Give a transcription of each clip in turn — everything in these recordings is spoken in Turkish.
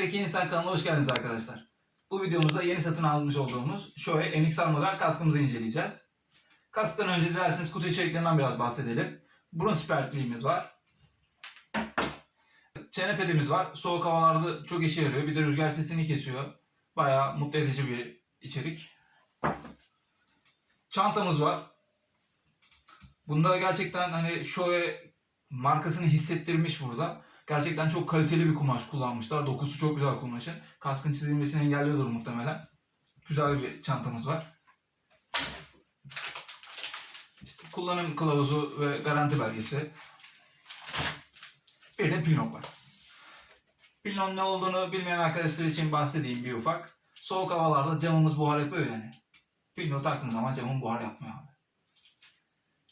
Zeki İnsan kanalına hoş geldiniz arkadaşlar. Bu videomuzda yeni satın almış olduğumuz Shoei NXR model kaskımızı inceleyeceğiz. Kasktan önce dilerseniz kutu içeriklerinden biraz bahsedelim. Burun siperliğimiz var. Çene pedimiz var. Soğuk havalarda çok işe yarıyor. Bir de rüzgar sesini kesiyor. Bayağı mutlu edici bir içerik. Çantamız var. Bunda gerçekten hani Shoei markasını hissettirmiş burada. Gerçekten çok kaliteli bir kumaş kullanmışlar. Dokusu çok güzel kumaşın. Kaskın çizilmesini engelliyordur muhtemelen. Güzel bir çantamız var. İşte kullanım kılavuzu ve garanti belgesi. Bir de pilnok var. Pilnon ne olduğunu bilmeyen arkadaşlar için bahsedeyim bir ufak. Soğuk havalarda camımız buhar yapıyor yani. Pilnot taktığın zaman camın buhar yapmıyor abi.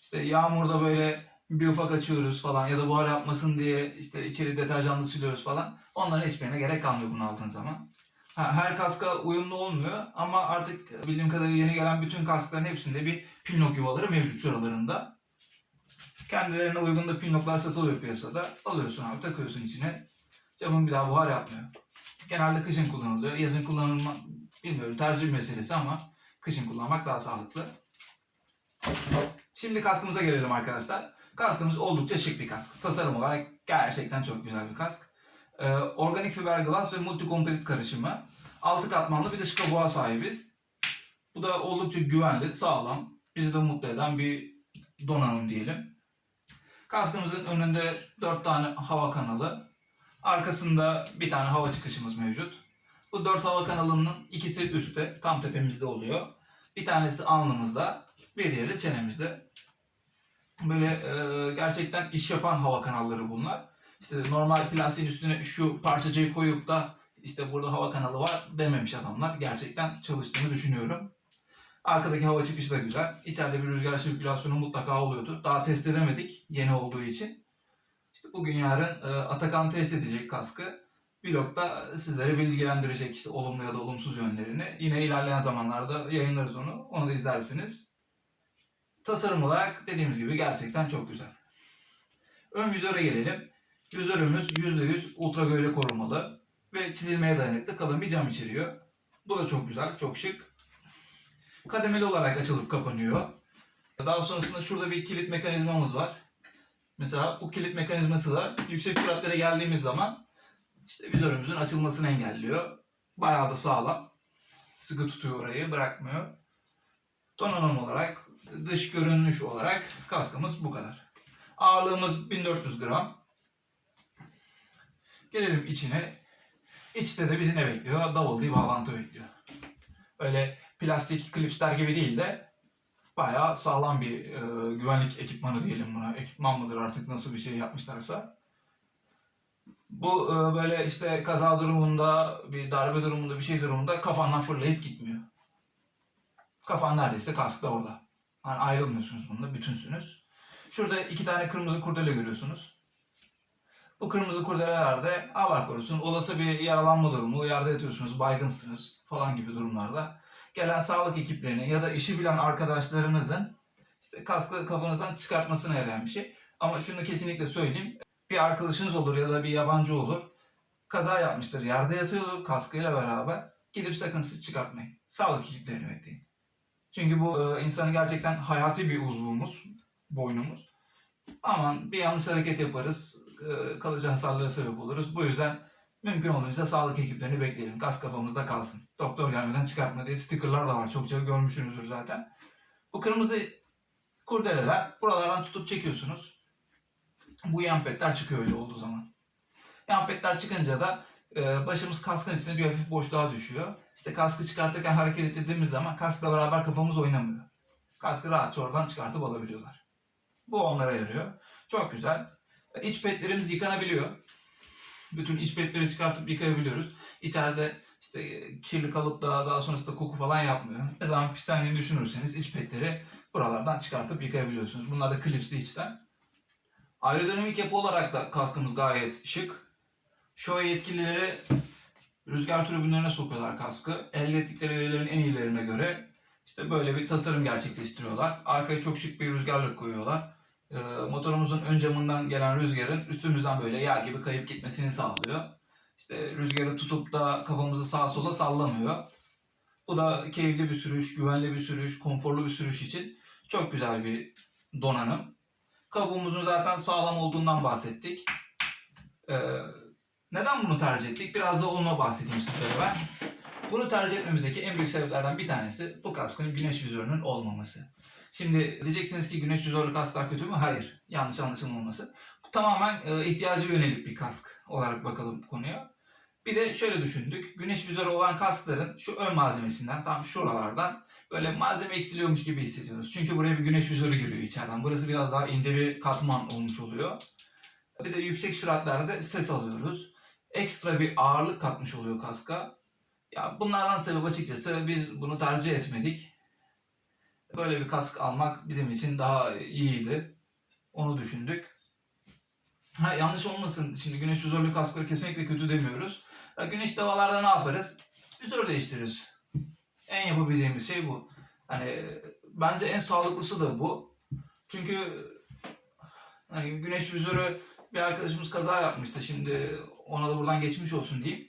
İşte yağmurda böyle bir ufak açıyoruz falan ya da buhar yapmasın diye işte içeri deterjanlı siliyoruz falan. Onların hiçbirine gerek kalmıyor bunu aldığın zaman. Ha, her kaska uyumlu olmuyor ama artık bildiğim kadarıyla yeni gelen bütün kaskların hepsinde bir pilnok yuvaları mevcut şuralarında. Kendilerine uygun da pilnoklar satılıyor piyasada. Alıyorsun abi takıyorsun içine. Camın bir daha buhar yapmıyor. Genelde kışın kullanılıyor. Yazın kullanılma bilmiyorum tercih meselesi ama kışın kullanmak daha sağlıklı. Şimdi kaskımıza gelelim arkadaşlar. Kaskımız oldukça şık bir kask. Tasarım olarak gerçekten çok güzel bir kask. Ee, organik fiberglass ve multikompozit karışımı. Altı katmanlı bir dış kabuğa sahibiz. Bu da oldukça güvenli, sağlam, bizi de mutlu eden bir donanım diyelim. Kaskımızın önünde 4 tane hava kanalı. Arkasında bir tane hava çıkışımız mevcut. Bu 4 hava kanalının ikisi üstte, tam tepemizde oluyor. Bir tanesi alnımızda, bir diğeri de çenemizde böyle e, gerçekten iş yapan hava kanalları bunlar. İşte normal plastiğin üstüne şu parçacığı koyup da işte burada hava kanalı var dememiş adamlar. Gerçekten çalıştığını düşünüyorum. Arkadaki hava çıkışı da güzel. İçeride bir rüzgar sirkülasyonu mutlaka oluyordu. Daha test edemedik yeni olduğu için. İşte bugün yarın e, Atakan test edecek kaskı. Vlog'da sizlere bilgilendirecek işte olumlu ya da olumsuz yönlerini. Yine ilerleyen zamanlarda yayınlarız onu. Onu da izlersiniz. Tasarım olarak dediğimiz gibi gerçekten çok güzel. Ön vizöre gelelim. Vizörümüz %100 ultraviyole korumalı ve çizilmeye dayanıklı kalın bir cam içeriyor. Bu da çok güzel, çok şık. Kademeli olarak açılıp kapanıyor. Daha sonrasında şurada bir kilit mekanizmamız var. Mesela bu kilit mekanizması da yüksek süratlere geldiğimiz zaman işte vizörümüzün açılmasını engelliyor. Bayağı da sağlam. Sıkı tutuyor orayı, bırakmıyor. Donanım olarak dış görünüş olarak kaskımız bu kadar. Ağırlığımız 1400 gram. Gelelim içine. İçte de bizi ne bekliyor? Double D bağlantı bekliyor. Öyle plastik klipsler gibi değil de bayağı sağlam bir e, güvenlik ekipmanı diyelim buna. Ekipman mıdır artık nasıl bir şey yapmışlarsa. Bu e, böyle işte kaza durumunda, bir darbe durumunda, bir şey durumunda kafandan fırlayıp gitmiyor. Kafan neredeyse kaskta orada. Yani ayrılmıyorsunuz bununla, bütünsünüz. Şurada iki tane kırmızı kurdele görüyorsunuz. Bu kırmızı kurdelelerde Allah korusun olası bir yaralanma durumu, yerde yatıyorsunuz, baygınsınız falan gibi durumlarda gelen sağlık ekiplerine ya da işi bilen arkadaşlarınızın işte kaskı kafanızdan çıkartmasına yarayan bir şey. Ama şunu kesinlikle söyleyeyim. Bir arkadaşınız olur ya da bir yabancı olur. Kaza yapmıştır, yerde yatıyordur kaskıyla beraber. Gidip sakın siz çıkartmayın. Sağlık ekiplerini bekleyin. Çünkü bu e, insanın gerçekten hayati bir uzvumuz, boynumuz. Aman bir yanlış hareket yaparız, e, kalıcı hasarlara sebep oluruz. Bu yüzden mümkün olduğunca sağlık ekiplerini bekleyelim. Gaz kafamızda kalsın. Doktor gelmeden çıkartma diye stickerlar da var. Çokça görmüşsünüzdür zaten. Bu kırmızı kurdeleler buralardan tutup çekiyorsunuz. Bu yan petler çıkıyor öyle olduğu zaman. Yan petler çıkınca da başımız kaskın içinde bir hafif boşluğa düşüyor. İşte kaskı çıkartırken hareket ettirdiğimiz zaman kaskla beraber kafamız oynamıyor. Kaskı rahatça oradan çıkartıp alabiliyorlar. Bu onlara yarıyor. Çok güzel. İç petlerimiz yıkanabiliyor. Bütün iç petleri çıkartıp yıkayabiliyoruz. İçeride işte kirli kalıp da daha sonrasında koku falan yapmıyor. Ne zaman pislendiğini düşünürseniz iç petleri buralardan çıkartıp yıkayabiliyorsunuz. Bunlar da klipsli içten. Aerodinamik yapı olarak da kaskımız gayet şık. Shoei yetkilileri rüzgar tribünlerine sokuyorlar kaskı. Elde ettikleri verilerin en iyilerine göre işte böyle bir tasarım gerçekleştiriyorlar. Arkaya çok şık bir rüzgarlık koyuyorlar. Ee, motorumuzun ön camından gelen rüzgarın üstümüzden böyle yağ gibi kayıp gitmesini sağlıyor. işte rüzgarı tutup da kafamızı sağa sola sallamıyor. Bu da keyifli bir sürüş, güvenli bir sürüş, konforlu bir sürüş için çok güzel bir donanım. Kabuğumuzun zaten sağlam olduğundan bahsettik. Ee, neden bunu tercih ettik? Biraz da onunla bahsedeyim sizlere ben. Bunu tercih etmemizdeki en büyük sebeplerden bir tanesi bu kaskın güneş vizörünün olmaması. Şimdi diyeceksiniz ki güneş vizörlü kasklar kötü mü? Hayır. Yanlış anlaşılmaması. Bu tamamen e, ihtiyaca yönelik bir kask olarak bakalım konuya. Bir de şöyle düşündük. Güneş vizörü olan kaskların şu ön malzemesinden tam şuralardan böyle malzeme eksiliyormuş gibi hissediyoruz. Çünkü buraya bir güneş vizörü giriyor içeriden. Burası biraz daha ince bir katman olmuş oluyor. Bir de yüksek süratlerde ses alıyoruz. Ekstra bir ağırlık katmış oluyor kaska. Ya bunlardan sebep açıkçası biz bunu tercih etmedik. Böyle bir kask almak bizim için daha iyiydi. Onu düşündük. Ha, yanlış olmasın. Şimdi güneş vizörlü kaskları kesinlikle kötü demiyoruz. Ya, güneş davalarda ne yaparız? Vizör değiştiririz. En yapabileceğimiz şey bu. Hani bence en sağlıklısı da bu. Çünkü hani güneş vizörü bir arkadaşımız kaza yapmıştı. Şimdi ona da buradan geçmiş olsun diyeyim.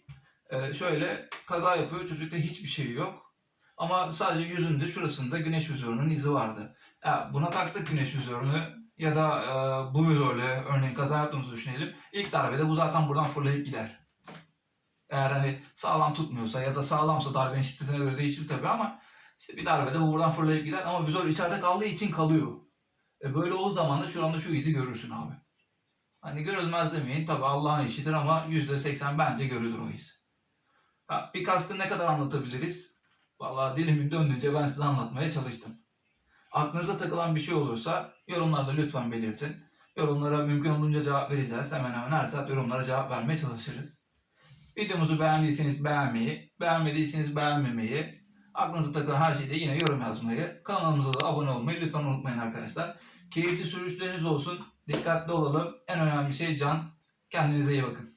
Ee, şöyle kaza yapıyor. Çocukta hiçbir şey yok. Ama sadece yüzünde şurasında güneş vizörünün izi vardı. Ya buna taktık güneş vizörünü ya da e, bu vizörle örneğin kaza yaptığımızı düşünelim. İlk darbede bu zaten buradan fırlayıp gider. Eğer hani sağlam tutmuyorsa ya da sağlamsa darbenin şiddetine göre değişir tabii ama işte bir darbede bu buradan fırlayıp gider ama vizör içeride kaldığı için kalıyor. E böyle olduğu zaman da şuranda şu izi görürsün abi. Hani görülmez demeyin tabii Allah'ın işidir ama %80 bence görülür o iz. Ha, bir kaskı ne kadar anlatabiliriz? Vallahi dilimin döndüğünce ben size anlatmaya çalıştım. Aklınıza takılan bir şey olursa yorumlarda lütfen belirtin. Yorumlara mümkün olduğunca cevap vereceğiz. Hemen hemen her saat yorumlara cevap vermeye çalışırız. Videomuzu beğendiyseniz beğenmeyi, beğenmediyseniz beğenmemeyi, aklınıza takılan her şeyde yine yorum yazmayı, kanalımıza da abone olmayı lütfen unutmayın arkadaşlar. Keyifli sürüşleriniz olsun, dikkatli olalım. En önemli şey can. Kendinize iyi bakın.